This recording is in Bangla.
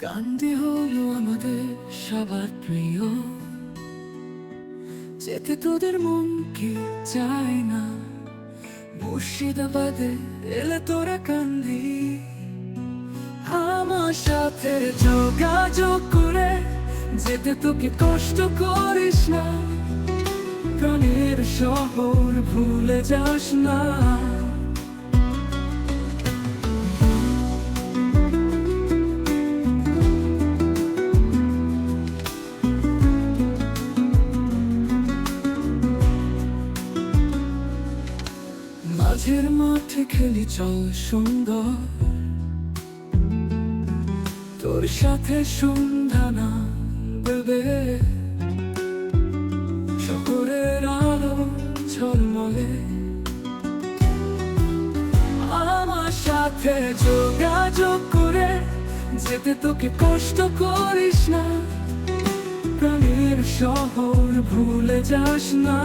কান্দি হলো আমাদের সবার প্রিয়। যেতে তোদের মন কি চায় না? মুর্শিদাবাদে এলে তোরা কান্দি। আমার সাথে যোগাযোগ করে যেতে তোকে কষ্ট করিস না। প্রাণের শহর ভুলে যাস না। মাঝের মাঠে খেলি চল সুন্দর। তোর সাথে সন্ধ্যা না দেবে শহরের আলো ঝলমলে। আমার সাথে যোগাযোগ করে যেতে তোকে কষ্ট করিস না। প্রাণের শহর ভুলে যাস না।